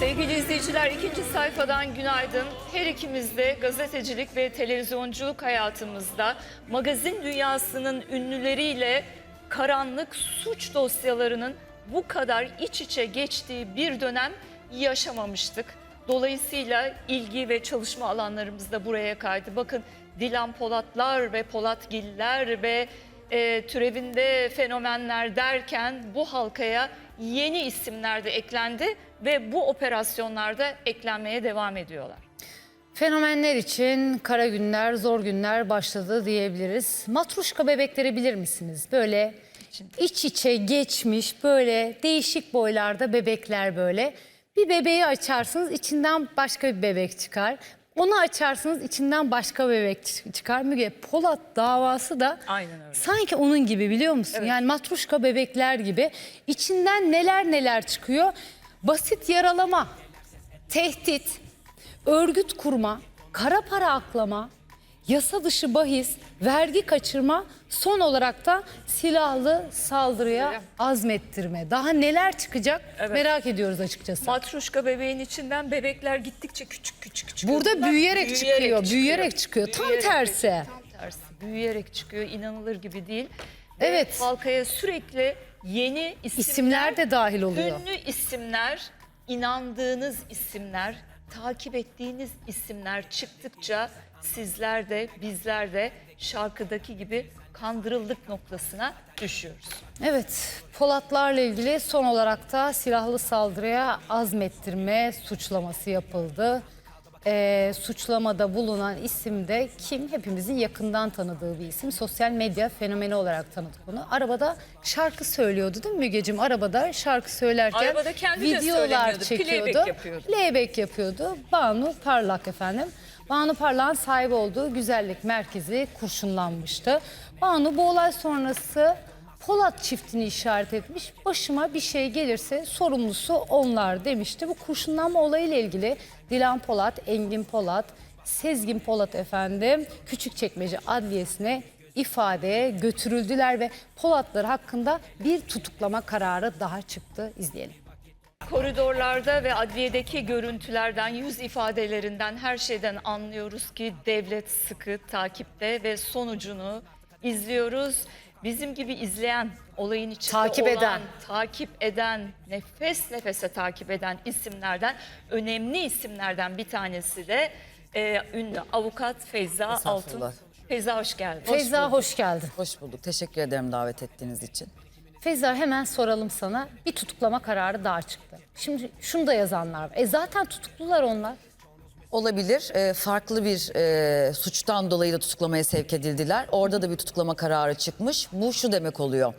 Sevgili izleyiciler ikinci sayfadan günaydın. Her ikimiz de gazetecilik ve televizyonculuk hayatımızda magazin dünyasının ünlüleriyle karanlık suç dosyalarının bu kadar iç içe geçtiği bir dönem yaşamamıştık. Dolayısıyla ilgi ve çalışma alanlarımız da buraya kaydı. Bakın Dilan Polatlar ve Polatgiller ve e, türevinde fenomenler derken bu halkaya yeni isimler de eklendi ve bu operasyonlarda eklenmeye devam ediyorlar. Fenomenler için kara günler, zor günler başladı diyebiliriz. Matruşka bebekleri bilir misiniz? Böyle iç içe geçmiş böyle değişik boylarda bebekler böyle. Bir bebeği açarsınız içinden başka bir bebek çıkar. Onu açarsınız içinden başka bebek çı- çıkar. Müge Polat davası da Aynen öyle. sanki onun gibi biliyor musun? Yani matruşka bebekler gibi içinden neler neler çıkıyor. Basit yaralama, tehdit, örgüt kurma, kara para aklama, yasa dışı bahis, vergi kaçırma, son olarak da silahlı saldırıya azmettirme. Daha neler çıkacak merak ediyoruz açıkçası. Matruşka bebeğin içinden bebekler gittikçe küçük küçük küçük. Burada Bunlar büyüyerek çıkıyor, büyüyerek çıkıyor. Tam tersi. Tam tersi. Büyüyerek çıkıyor. inanılır gibi değil. Ve Evet. Halkaya sürekli yeni isimler, İsimler de dahil oluyor. Ünlü isimler, inandığınız isimler, takip ettiğiniz isimler çıktıkça sizler de bizler de şarkıdaki gibi kandırıldık noktasına düşüyoruz. Evet, Polatlarla ilgili son olarak da silahlı saldırıya azmettirme suçlaması yapıldı. Ee, suçlamada bulunan isim de kim? Hepimizin yakından tanıdığı bir isim. Sosyal medya fenomeni olarak tanıdık bunu. Arabada şarkı söylüyordu değil mi Mügeciğim? Arabada şarkı söylerken Arabada kendi de videolar söylemiyordu, çekiyordu. playback yapıyordu. Playback yapıyordu. Banu Parlak efendim. Banu Parlak'ın sahip olduğu güzellik merkezi kurşunlanmıştı. Banu bu olay sonrası Polat çiftini işaret etmiş. Başıma bir şey gelirse sorumlusu onlar demişti. Bu kurşunlanma olayıyla ilgili Dilan Polat, Engin Polat, Sezgin Polat efendim Küçükçekmece Adliyesi'ne ifadeye götürüldüler ve Polatlar hakkında bir tutuklama kararı daha çıktı. İzleyelim. Koridorlarda ve adliyedeki görüntülerden, yüz ifadelerinden, her şeyden anlıyoruz ki devlet sıkı takipte ve sonucunu izliyoruz. Bizim gibi izleyen, olayın içinde Takip olan, eden. takip eden, nefes nefese takip eden isimlerden, önemli isimlerden bir tanesi de e, ünlü avukat Feyza Altun. Estağfurullah. Feyza hoş geldin. Feyza hoş geldin. Hoş bulduk. Teşekkür ederim davet ettiğiniz için. Feyza hemen soralım sana. Bir tutuklama kararı daha çıktı. Şimdi şunu da yazanlar var. E zaten tutuklular onlar. Olabilir. Ee, farklı bir e, suçtan dolayı da tutuklamaya sevk edildiler. Orada da bir tutuklama kararı çıkmış. Bu şu demek oluyor.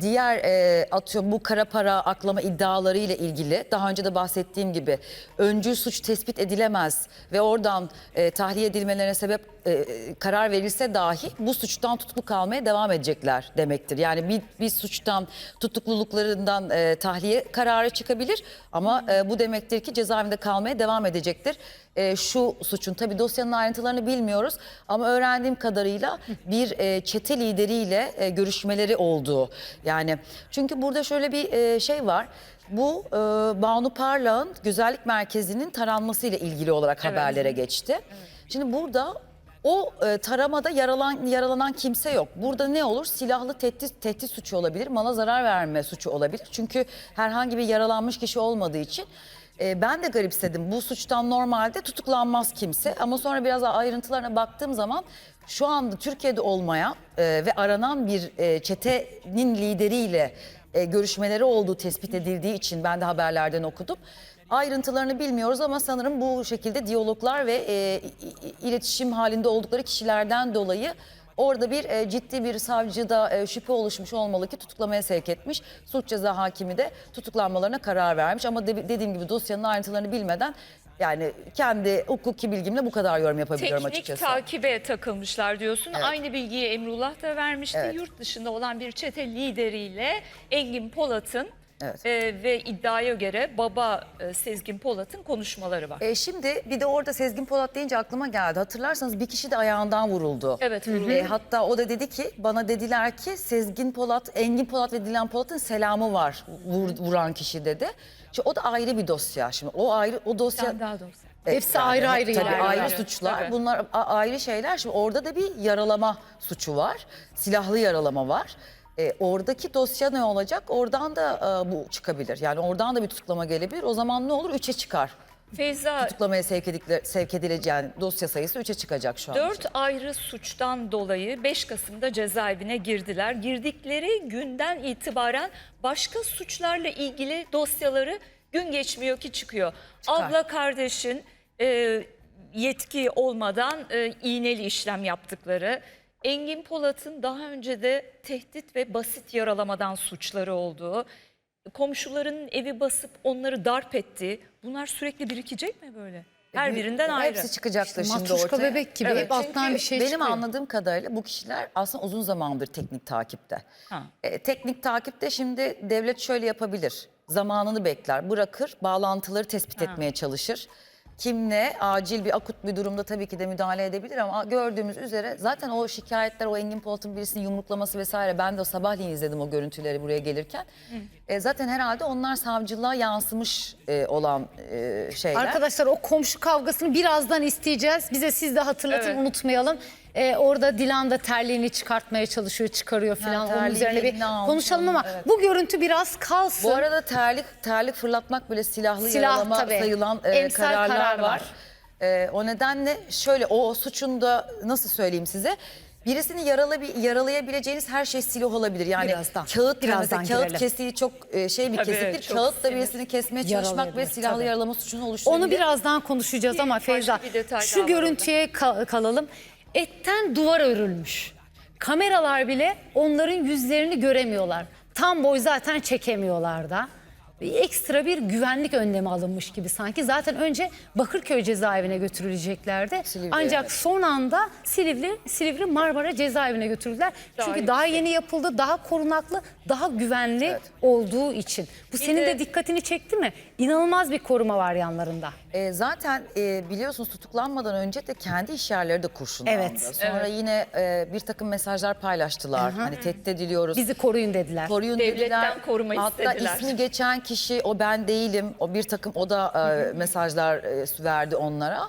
Diğer e, atıyor bu kara para aklama iddiaları ile ilgili daha önce de bahsettiğim gibi öncül suç tespit edilemez ve oradan e, tahliye edilmelerine sebep e, karar verilse dahi bu suçtan tutuklu kalmaya devam edecekler demektir. Yani bir, bir suçtan tutukluluklarından e, tahliye kararı çıkabilir ama e, bu demektir ki cezaevinde kalmaya devam edecektir. E, şu suçun tabii dosyanın ayrıntılarını bilmiyoruz ama öğrendiğim kadarıyla bir e, çete lideriyle e, görüşmeleri olduğu. Yani çünkü burada şöyle bir e, şey var. Bu e, Banu Parlak'ın güzellik merkezinin taranması ile ilgili olarak haberlere geçti. Şimdi burada o e, taramada yaralan yaralanan kimse yok. Burada ne olur? Silahlı tehdit tehdit suçu olabilir, mala zarar verme suçu olabilir. Çünkü herhangi bir yaralanmış kişi olmadığı için e, ben de garipsedim. Bu suçtan normalde tutuklanmaz kimse ama sonra biraz ayrıntılarına baktığım zaman şu anda Türkiye'de olmayan e, ve aranan bir e, çetenin lideriyle e, görüşmeleri olduğu tespit edildiği için ben de haberlerden okudum. Ayrıntılarını bilmiyoruz ama sanırım bu şekilde diyaloglar ve e, iletişim halinde oldukları kişilerden dolayı orada bir e, ciddi bir savcıda e, şüphe oluşmuş olmalı ki tutuklamaya sevk etmiş. Suç ceza hakimi de tutuklanmalarına karar vermiş ama de- dediğim gibi dosyanın ayrıntılarını bilmeden yani kendi hukuki bilgimle bu kadar yorum yapabiliyorum Teknik açıkçası. takibe takılmışlar diyorsun. Evet. Aynı bilgiyi Emrullah da vermişti. Evet. Yurt dışında olan bir çete lideriyle Engin Polat'ın Evet. Ee, ve iddiaya göre baba e, Sezgin Polat'ın konuşmaları var. E, şimdi bir de orada Sezgin Polat deyince aklıma geldi. Hatırlarsanız bir kişi de ayağından vuruldu. Evet, vuruldu. E, hatta o da dedi ki bana dediler ki Sezgin Polat, Engin Polat ve Dilan Polat'ın selamı var vur- vuran kişi dedi. Şimdi o da ayrı bir dosya şimdi. O ayrı o dosya Sen daha doğrusu. Evet, Hepsi ayrı ayrı tabii ayrı Evet, suçlar. tabii. Bunlar ayrı şeyler. Şimdi orada da bir yaralama suçu var. Silahlı yaralama var. E, oradaki dosya ne olacak? Oradan da e, bu çıkabilir. Yani oradan da bir tutuklama gelebilir. O zaman ne olur? Üçe çıkar. Feyza Tutuklamaya sevk, edikle, sevk edileceği dosya sayısı üçe çıkacak şu an. Dört ayrı suçtan dolayı 5 Kasım'da cezaevine girdiler. Girdikleri günden itibaren başka suçlarla ilgili dosyaları gün geçmiyor ki çıkıyor. Çıkar. Abla kardeşin e, yetki olmadan e, iğneli işlem yaptıkları. Engin Polat'ın daha önce de tehdit ve basit yaralamadan suçları olduğu. Komşularının evi basıp onları darp ettiği. Bunlar sürekli birikecek mi böyle? Her birinden ayrı. Hepsi çıkacaktır İşte şimdi ortaya. bebek gibi Evet, hep alttan Çünkü bir şey benim çıkıyor. anladığım kadarıyla bu kişiler aslında uzun zamandır teknik takipte. Ha. E, teknik takipte şimdi devlet şöyle yapabilir. Zamanını bekler, bırakır, bağlantıları tespit etmeye çalışır. Kimle acil bir akut bir durumda tabii ki de müdahale edebilir ama gördüğümüz üzere zaten o şikayetler o Engin Polat'ın birisini yumruklaması vesaire ben de o sabahleyin izledim o görüntüleri buraya gelirken. E, zaten herhalde onlar savcılığa yansımış e, olan e, şeyler. Arkadaşlar o komşu kavgasını birazdan isteyeceğiz. Bize siz de hatırlatın Evet. unutmayalım. Ee, orada Dilan da terliğini çıkartmaya çalışıyor, çıkarıyor falan. Onun terliği üzerine bir eline almış konuşalım onun, ama evet. bu görüntü biraz kalsın. Bu arada terlik terlik fırlatmak bile silahlı Silah yaralama tabii. sayılan e, Emsal kararlar karar var. var. E, o nedenle şöyle o suçun da nasıl söyleyeyim size? Birisini yaralı, yaralayabileceğiniz her şey silah olabilir. Yani Birazdan, kağıt birazdan mesela kağıt girelim. kesiği çok e, şey bir Tabii, kesiktir. çok Kağıt da sinir. birisini kesmeye çalışmak ve Yaralayabilir, silahlı tabii. yaralama suçunu oluşturabilir. Onu birazdan konuşacağız ama Feyza bir detay şu görüntüye ka- kalalım. Etten duvar örülmüş. Kameralar bile onların yüzlerini göremiyorlar. Tam boy zaten çekemiyorlar da. Bir Ekstra bir güvenlik önlemi alınmış gibi sanki. Zaten önce Bakırköy cezaevine götürüleceklerdi. Silivri, Ancak evet. son anda Silivri, Silivri Marmara cezaevine götürdüler. Daha Çünkü daha yeni yapıldı, daha korunaklı, daha güvenli Evet. olduğu için. Bu senin de- de dikkatini çekti mi? İnanılmaz bir koruma var yanlarında. E, zaten e, biliyorsunuz tutuklanmadan önce de kendi iş yerleri de kurşunlandı. Evet. Sonra yine e, bir takım mesajlar paylaştılar. Hani tehdit ediliyoruz. Bizi koruyun dediler. koruyun Devletten dediler. koruma Hatta istediler. ismi geçen kişi o ben değilim. O bir takım o da e, mesajlar e, verdi onlara.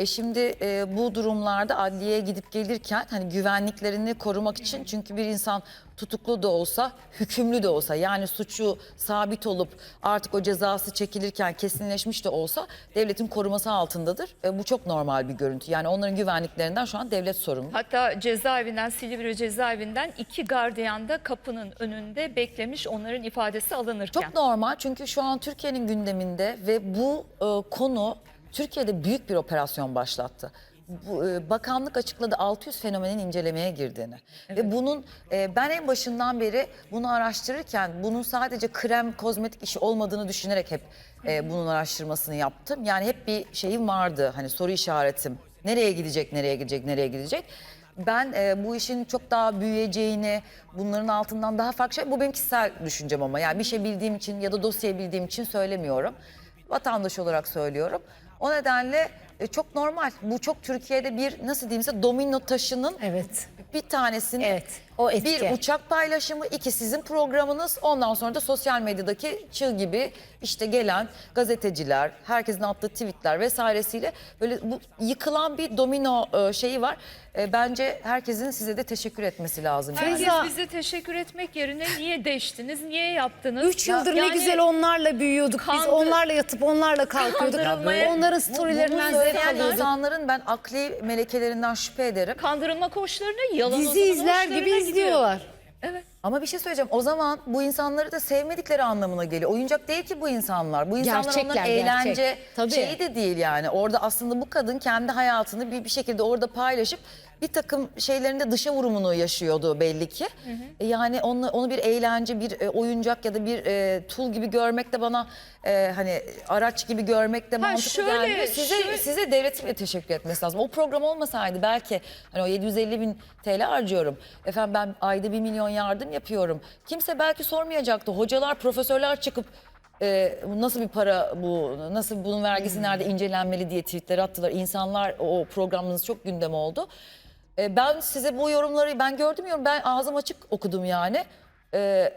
E şimdi e, bu durumlarda adliyeye gidip gelirken hani güvenliklerini korumak için çünkü bir insan tutuklu da olsa hükümlü de olsa yani suçu sabit olup artık o cezası çekilirken kesinleşmiş de olsa devletin koruması altındadır. E, bu çok normal bir görüntü. Yani onların güvenliklerinden şu an devlet sorumlu. Hatta cezaevinden Silivri cezaevinden iki gardiyan da kapının önünde beklemiş onların ifadesi alınırken. Çok normal çünkü şu an Türkiye'nin gündeminde ve bu e, konu Türkiye'de büyük bir operasyon başlattı. Bu, e, bakanlık açıkladı 600 fenomenin incelemeye girdiğini. Ve bunun e, ben en başından beri bunu araştırırken bunun sadece krem kozmetik işi olmadığını düşünerek hep e, bunun araştırmasını yaptım. Yani hep bir şeyim vardı hani soru işaretim. Nereye gidecek, nereye gidecek, nereye gidecek? Ben e, bu işin çok daha büyüyeceğini, bunların altından daha farklı şey, bu benim kişisel düşüncem ama yani bir şey bildiğim için ya da dosyayı bildiğim için söylemiyorum. Vatandaş olarak söylüyorum. O nedenle e, çok normal. Bu çok Türkiye'de bir nasıl diyeyim size domino taşının Evet. bir tanesini Evet, o etki. bir uçak paylaşımı, iki sizin programınız, ondan sonra da sosyal medyadaki çığ gibi işte gelen gazeteciler, herkesin attığı tweetler vesairesiyle böyle bu yıkılan bir domino e, şeyi var. E, bence herkesin size de teşekkür etmesi lazım. Herkes Feyza- bize teşekkür etmek yerine niye deştiniz, niye yaptınız? Üç yıldır Yani ne güzel onlarla büyüyorduk biz. Onlarla yatıp onlarla kalkıyorduk. Kandırılmaya- Onların Bu- alıyorduk. insanların ben akli melekelerinden şüphe ederim. Kandırılma koşlarına yalan Dizi izler gibi izliyorlar. Evet. Ama bir şey söyleyeceğim. O zaman bu insanları da sevmedikleri anlamına geliyor. Oyuncak değil ki bu insanlar. Bu insanlar Gerçekler, onların gerçek. eğlence Tabii. şeyi de değil yani. Orada aslında bu kadın kendi hayatını bir, bir şekilde orada paylaşıp bir takım şeylerinde dışa vurumunu yaşıyordu belli ki. E, Yani onu, onu bir eğlence, bir e, oyuncak ya da bir e, tool gibi görmek de bana e, hani araç gibi görmek de mantıklı şöyle, gelmiyor. Size, şöyle- size devletin de teşekkür etmesi lazım. O program olmasaydı belki hani o 750 bin TL harcıyorum. Efendim ben ayda 1 milyon yardım yapıyorum. Kimse belki sormayacaktı. Hocalar, profesörler çıkıp e, bu nasıl bir para bu, nasıl bunun vergisi nerede incelenmeli diye tweetler attılar. İnsanlar o programınız çok gündem oldu. E, ben size bu yorumları ben gördüm yorum ben ağzım açık okudum yani. E,